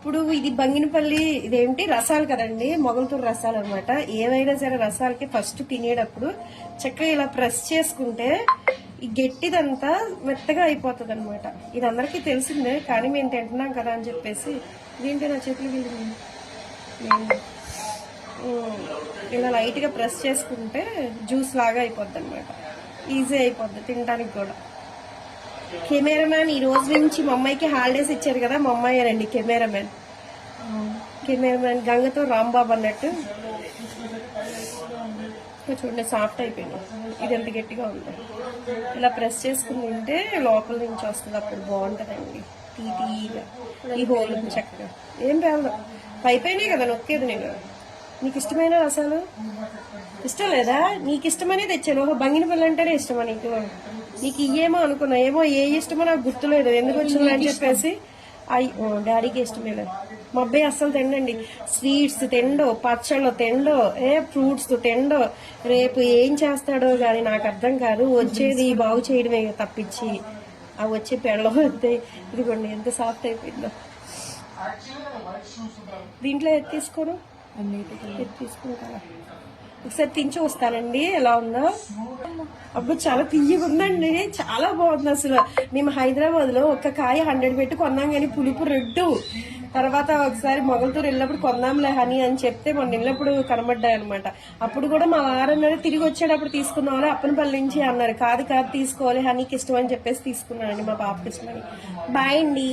ఇప్పుడు ఇది బంగినపల్లి ఇదేంటి? రసాలు కదండి మొగలతూరు రసాలు అనమాట ఏవైనా సరే రసాలకి ఫస్ట్ తినేటప్పుడు చక్కగా ఇలా ప్రెస్ చేసుకుంటే ఈ గట్టిదంతా మెత్తగా అయిపోతుంది అనమాట ఇది అందరికీ తెలిసిందే కానీ మేము తింటున్నాం కదా అని చెప్పేసి ఇదేంటి నా చేతులు వెళ్ళింది ఇలా లైట్గా ప్రెస్ చేసుకుంటే జ్యూస్ లాగా అయిపోద్ది అనమాట ఈజీ అయిపోద్ది తినడానికి కూడా. కెమెరామ్యాన్ ఈ రోజు నుంచి మా అమ్మాయికి హాలిడేస్ ఇచ్చారు కదా మా అమ్మాయి రండి కెమెరామ్యాన్. కెమెరామ్యాన్ గంగతో రాంబాబు అన్నట్టు. చూడండి సాఫ్ట్ అయిపోయింది. ఇది ఎంత గట్టిగా ఉంది. ఇలా ప్రెస్ చేసుకుని ఉంటే లోపల నుంచి వస్తుంది అప్పుడు బాగుంటుందండి. తీతీగా. ఈ హోల్ చక్కగా. ఏం రాదు. పైపైనే కదా నొక్కేది నేను. నీకు ఇష్టమైన రసాలు? ఇష్టం లేదా? నీకు ఇష్టమనే తెచ్చాను. ఓహో బంగిన పిల్ల అంటేనే ఇష్టమా నీకు? నీకు ఇయ్యేమో అనుకున్నా. ఏమో ఏ ఇష్టమో నాకు గుర్తులేదు. ఎందుకు వచ్చిందని అని చెప్పేసి అయ్యి డాడీకి ఇష్టమే లేదు మా అబ్బాయి అస్సలు తినండి స్వీట్స్ తిండో పచ్చళ్ళు తిండో ఏ ఫ్రూట్స్ తిండో. రేపు ఏం చేస్తాడో కానీ నాకు అర్థం కాదు. వచ్చేది బాగు చేయడమే తప్పించి. ఆ వచ్చే పెళ్ళం వస్తే ఇదిగోండి ఎంత సాఫ్ట్ అయిపోయిందో. దీంట్లో ఎత్తి తీసుకోను? ఒకసారి తిని చూస్తానండి ఎలా ఉందో. అబ్బో చాలా తియ్యగా ఉందండి. చాలా బాగుంది అసలు. మేము హైదరాబాద్లో ఒక్క కాయ హండ్రెడ్ పెట్టి కొన్నాం కానీ పులుపు రెడ్డు తర్వాత ఒకసారి మొగలతూరు వెళ్ళినప్పుడు కొందాంలే హనీ అని చెప్తే మొన్న వెళ్ళినప్పుడు కనబడ్డాయి అనమాట అప్పుడు కూడా మా వారన్నారు తిరిగి వచ్చేటప్పుడు తీసుకుందామని అప్పనపల్లి నుంచి అన్నారు. కాదు కాదు తీసుకోవాలి హనీకి ఇష్టం అని చెప్పేసి తీసుకున్నానండి మా పాపకి ఇష్టమని. బాయ్ అండి.